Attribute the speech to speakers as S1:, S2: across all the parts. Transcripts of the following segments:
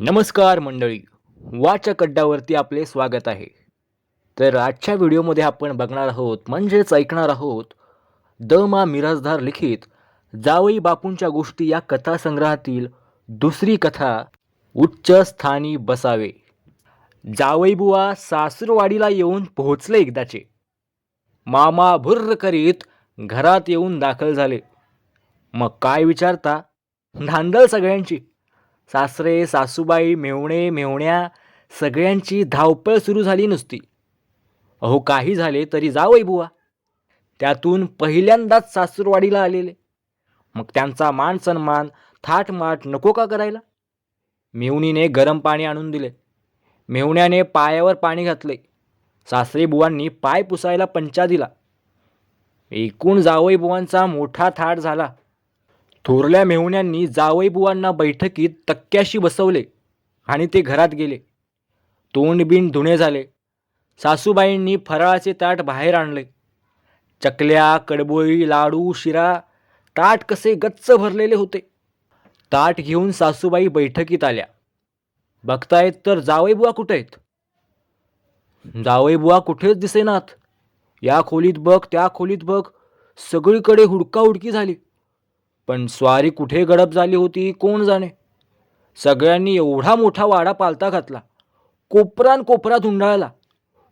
S1: नमस्कार मंडळी. वाच्या अड्ड्यावरती आपले स्वागत आहे. तर आजच्या व्हिडिओमध्ये आपण बघणार आहोत म्हणजेच ऐकणार आहोत द मा मिराजदार लिखित जावई बापूंच्या गोष्टी या कथासंग्रहातील दुसरी कथा उच्च स्थानी बसावे. जावईबुवा सासूरवाडीला येऊन पोहोचले एकदाचे. मामा भुर्र करीत घरात येऊन दाखल झाले. मग काय विचारता? धांदल सगळ्यांची. सासरे सासूबाई मेवणे मेवण्या सगळ्यांची धावपळ सुरू झाली नुसती. अहो काही झाले तरी जावई बुवा. त्यातून पहिल्यांदाच सासूरवाडीला आलेले. मग त्यांचा मान सन्मान थाटमाट नको का करायला? मेवणीने गरम पाणी आणून दिले. मेवण्याने पायावर पाणी घातले. सासरे बुवांनी पाय पुसायला पंचा दिला. एकूण जावई बुवांचा मोठा थाट झाला. थोरल्या मेहुण्यांनी जावईबुवांना बैठकीत तक्क्याशी बसवले आणि ते घरात गेले. तोंडबिंड धुणे झाले. सासूबाईंनी फराळाचे ताट बाहेर आणले. चकल्या कडबोळी लाडू शिरा ताट कसे गच्च भरलेले होते. ताट घेऊन सासूबाई बैठकीत आल्या. बघतायत तर जावईबुवा कुठे आहेत? जावईबुवा कुठेच दिसेनात. या खोलीत बघ त्या खोलीत बघ. सगळीकडे हुडकाहुडकी झाली. पण स्वारी कुठे गडप झाली होती कोण जाणे? सगळ्यांनी एवढा मोठा वाडा पालता घातला. कोपरान कोपरा धुंडाळला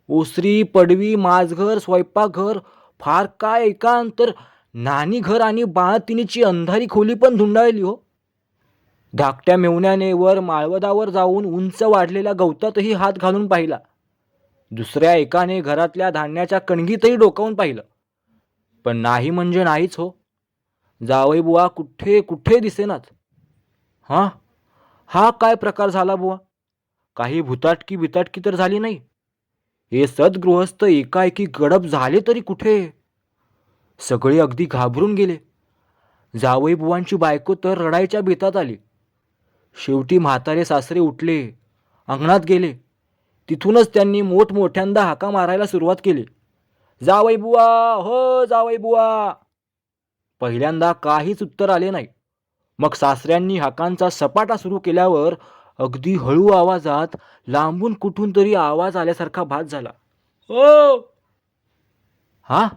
S1: ओसरी पडवी माझघर स्वयंपाकघर फार काय एकांत तर नानी घर आणि बाळतिनीची अंधारी खोली पण धुंडाळली हो. धाकट्या मेवण्याने वर माळवदावर जाऊन उंच वाढलेल्या गवतातही हात घालून पाहिला. दुसऱ्या एकाने घरातल्या धान्याच्या कणगीतही डोकावून पाहिलं. पण नाही म्हणजे नाहीच हो. जावई बुवा कुठे कुठे दिसेनात हां? हा काय प्रकार झाला बुवा? काही भुताटकी बिताटकी तर झाली नाही. हे सद्गृहस्थ एकाएकी गडप झाले तरी कुठे? सगळे अगदी घाबरून गेले. जावई बुवांची बायको तर रडायच्या बेतात आली. शेवटी म्हातारे सासरे उठले अंगणात गेले. तिथूनच त्यांनी मोठमोठ्यांदा हाका मारायला सुरुवात केली. जावई बुवा हो जावई बुवा! पहिल्यांदा काहीच उत्तर आले नाही. मग सासऱ्यांनी हाकांचा सपाटा सुरू केल्यावर अगदी हळू आवाजात लांबून कुठून तरी आवाज आल्यासारखा भास झाला. हो हा?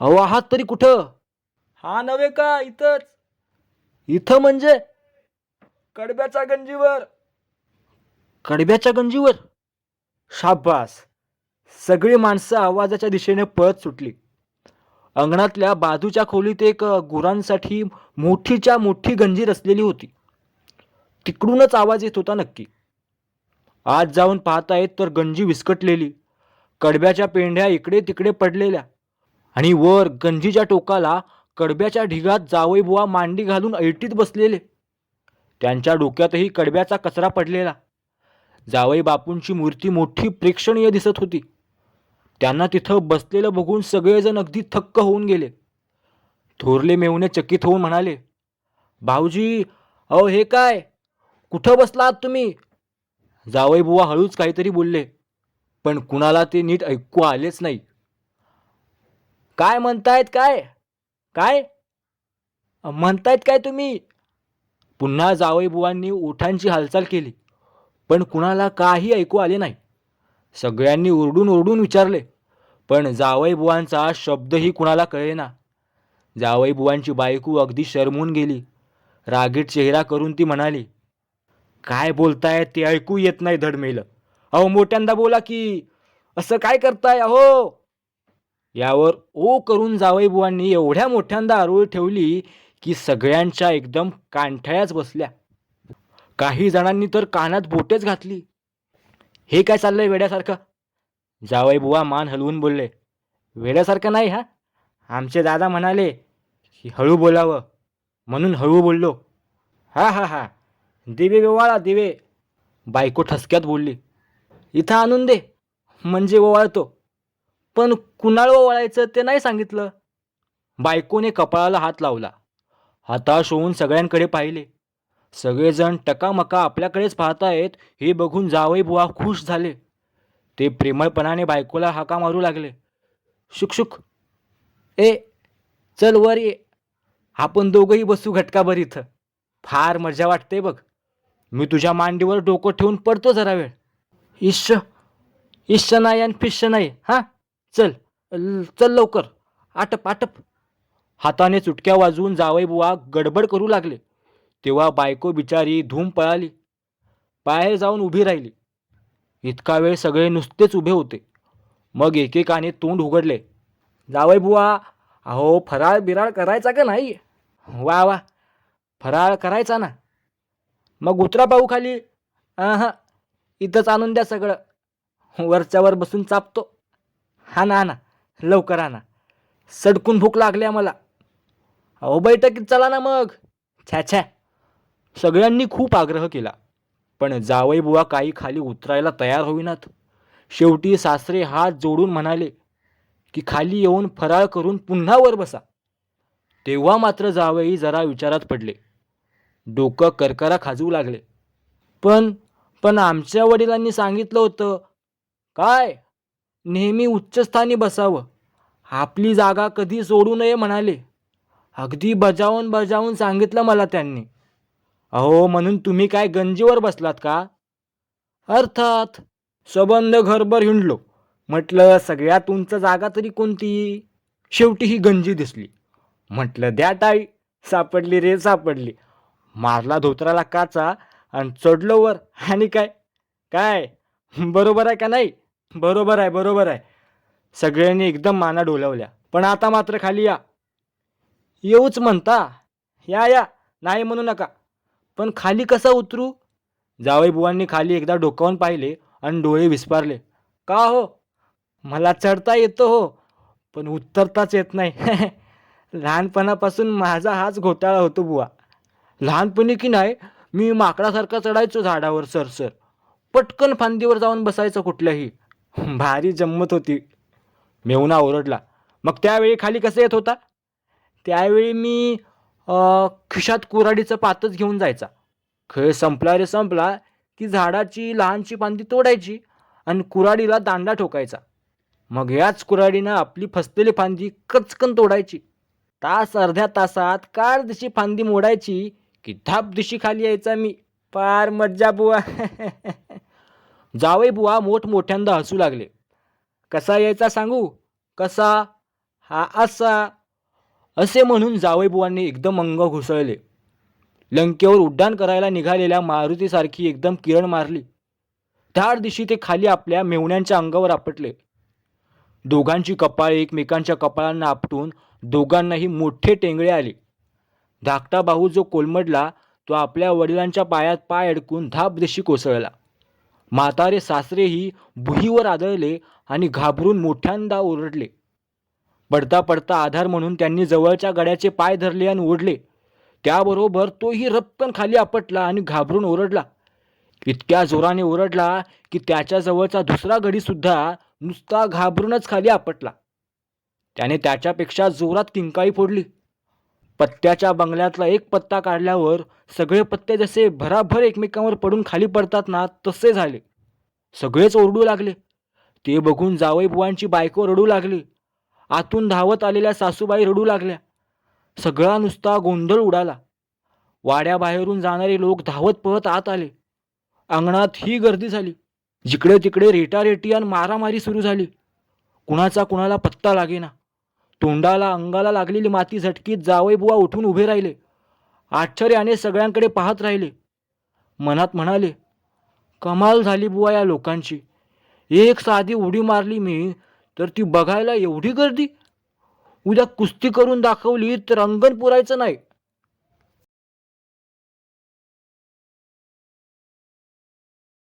S1: अहो आहात तरी कुठं? हा नव्हे का? इथंच. इथं म्हणजे? कडब्याच्या गंजीवर. कडब्याच्या गंजीवर? शाबास. सगळी माणसं आवाजाच्या दिशेने पळत सुटली. अंगणातल्या बाजूच्या खोलीत एक गुरांसाठी मोठीच्या मोठी गंजी रचलेली होती. तिकडूनच आवाज येत होता नक्की. आज जाऊन पाहतायत तर गंजी विस्कटलेली. कडब्याच्या पेंढ्या इकडे तिकडे पडलेल्या. आणि वर गंजीच्या टोकाला कडब्याच्या ढिगात जावईबुवा मांडी घालून ऐटीत बसलेले. त्यांच्या डोक्यातही कडब्याचा कचरा पडलेला. जावई बापूंची मूर्ती मोठी प्रेक्षणीय दिसत होती. त्यांना तिथं बसलेलं बघून सगळेजण अगदी थक्क होऊन गेले. थोरले मेवणे चकित होऊन म्हणाले भाऊजी अहो हे काय? कुठं बसलात तुम्ही? जावई बुवा हळूच काहीतरी बोलले पण कुणाला ते नीट ऐकू आलेच नाही. काय म्हणतायत काय? काय? म्हणतायत काय तुम्ही? पुन्हा जावई बुवांनी ओठांची हालचाल केली पण कुणाला काही ऐकू आले नाही. सगळ्यांनी ओरडून ओरडून विचारले पण जावईबुवांचा शब्दही कुणाला कळेना. जावईबुवांची बायको अगदी शरमून गेली. रागीट चेहरा करून ती म्हणाली काय बोलताय ते ऐकू येत नाही धडमेलं. अहो मोठ्यांदा बोला की असं काय करताय अहो? यावर ओ करून जावईबुवांनी एवढ्या मोठ्यांदा आरोळी ठेवली की सगळ्यांच्या एकदम कांठळ्याच बसल्या. काही जणांनी तर कानात बोटेच घातली. हे काय चाललंय वेड्यासारखं? जावई बुवा मान हलवून बोलले. वेड्यासारखं नाही हा? आमचे दादा म्हणाले की हळू बोलावं. म्हणून हळू बोललो. हा हा हा. दिवे ओवाळा दिवे. बायको ठसक्यात बोलली. इथं आणून दे. म्हणजे ओवाळतो पण कुणाळ ओवाळायचं ते नाही सांगितलं. बायकोने कपाळाला हात लावला. हताश होऊन सगळ्यांकडे पाहिले. सगळेजण टकामका आपल्याकडेच पाहतायत हे बघून जावई बुवा खुश झाले. ते प्रेमळपणाने बायकोला हाका मारू लागले. शुकशुक ए चल वर ये. आपण दोघंही बसू घटकाभर इथं. फार मजा वाटते बघ. मी तुझ्या मांडीवर डोकं ठेवून पडतो जरा वेळ. इश्श इश्श नाही आणि फिश्श नाही. हां चल चल लवकर. आटप आटप. हाताने चुटक्या वाजवून जावई बुवा गडबड करू लागले. तेव्हा बायको बिचारी धूम पळाली. बाहेर जाऊन उभी राहिली. इतका वेळ सगळे नुसतेच उभे होते. मग एकेकाने तोंड उघडले. जावय बुवा अहो फराळ बिराळ करायचा का नाही? वा वा फराळ करायचा ना. मग उतरा पाहू खाली. हां इथंच आणून द्या सगळं. वरच्यावर बसून चापतो. हा ना ना लवकर आणा. सडकून भूक लागली आम्हाला. अहो बैठकीत चला ना मग. छ्या छ्या. सगळ्यांनी खूप आग्रह केला. पण जावई बुवा काही खाली उतरायला तयार होईनात. शेवटी सासरे हात जोडून म्हणाले की खाली येऊन फराळ करून पुन्हा वर बसा. तेव्हा मात्र जावई जरा विचारात पडले. डोकं करकरा खाजवू लागले. पण पण आमच्या वडिलांनी सांगितलं होतं. काय? नेहमी उच्चस्थानी बसावं. आपली जागा कधी सोडू नये म्हणाले. अगदी बजावून बजावून सांगितलं मला त्यांनी. अहो म्हणून तुम्ही काय गंजीवर बसलात का? अर्थात सबंध घरभर हिंडलो. म्हटलं सगळ्यात उंच जागा तरी कोणती? शेवटी ही गंजी दिसली. म्हटलं द्या टाळी सापडली रे सापडली. मारला धोत्राला काचा आणि चढलो वर. आणि काय? काय? बरोबर आहे का नाही? बरोबर आहे बरोबर आहे. सगळ्यांनी एकदम माना डोलवल्या. पण आता मात्र खाली या. येऊच म्हणता. या या. नाही म्हणू नका. पण खाली कसा उतरू? जावईबुवांनी खाली एकदा डोकावून पाहिले आणि डोळे विस्पारले. का हो? मला चढता येतं हो पण उतरताच येत नाही. लहानपणापासून माझा हाच घोटाळा होतो बुवा. लहानपणी की नाही? मी माकडासारखा चढायचो झाडावर सरसर पटकन फांदीवर जाऊन बसायचं कुठल्याही. भारी जम्मत होती. मेहुणा ओरडला. मग त्यावेळी खाली कसं येत होता? त्यावेळी मी खिशात कुऱ्हाडीचं पातच घेऊन जायचा. खेळ संपला रे संपला की झाडाची लहानशी फांदी तोडायची आणि कुऱ्हाडीला दांडा ठोकायचा. मग याच कुऱ्हाडीनं आपली फसलेली फांदी कचकन तोडायची. तास अर्ध्या तासात कार दिशी फांदी मोडायची की धाप दिशी खाली यायचा मी. फार मज्जा बुवा. जावई बुवा मोठमोठ्यांदा हसू लागले. कसा यायचा सांगू? कसा? हा असा. असे म्हणून जावईबुवांनी एकदम अंग घुसळले. लंकेवर उड्डाण करायला निघालेल्या मारुतीसारखी एकदम किरण मारली. धाड दिशी ते खाली आपल्या मेवण्यांच्या अंगावर आपटले. दोघांची कपाळे एकमेकांच्या कपाळांना आपटून दोघांनाही मोठे टेंगळे आले. धाकटा भाऊ जो कोलमडला तो आपल्या वडिलांच्या पायात पाय अडकून धाप दिशी कोसळला. म्हातारे सासरेही भुईवर आदळले आणि घाबरून मोठ्यांदा ओरडले. पडता पडता आधार म्हणून त्यांनी जवळच्या गड्याचे पाय धरले आणि ओढले. त्याबरोबर तोही रपकन खाली आपटला आणि घाबरून ओरडला. इतक्या जोराने ओरडला की त्याच्याजवळचा दुसरा गडीसुद्धा नुसता घाबरूनच खाली आपटला. त्याने त्याच्यापेक्षा जोरात किंकाळी फोडली. पत्त्याच्या बंगल्यातला एक पत्ता काढल्यावर सगळे पत्ते जसे भराभर एकमेकांवर पडून खाली पडतात ना तसे झाले. सगळेच ओरडू लागले. ते बघून जावईबुवांची बायको रडू लागली. आतून धावत आलेल्या सासूबाई रडू लागल्या. सगळा नुसता गोंधळ उडाला. वाड्याबाहेरून जाणारे लोक धावत पळत आत आले. अंगणात ही गर्दी झाली. जिकडे तिकडे रेटारेटी आणि मारामारी सुरू झाली. कुणाचा कुणाला पत्ता लागेना. तोंडाला अंगाला लागलेली माती झटकीत जावई बुवा उठून उभे राहिले. आश्चर्याने सगळ्यांकडे पाहत राहिले. मनात म्हणाले कमाल झाली बुवा या लोकांची. एक साधी उडी मारली मी तर ती बघायला एवढी गर्दी? उद्या कुस्ती करून दाखवली तर अंगण पुरायचं नाही.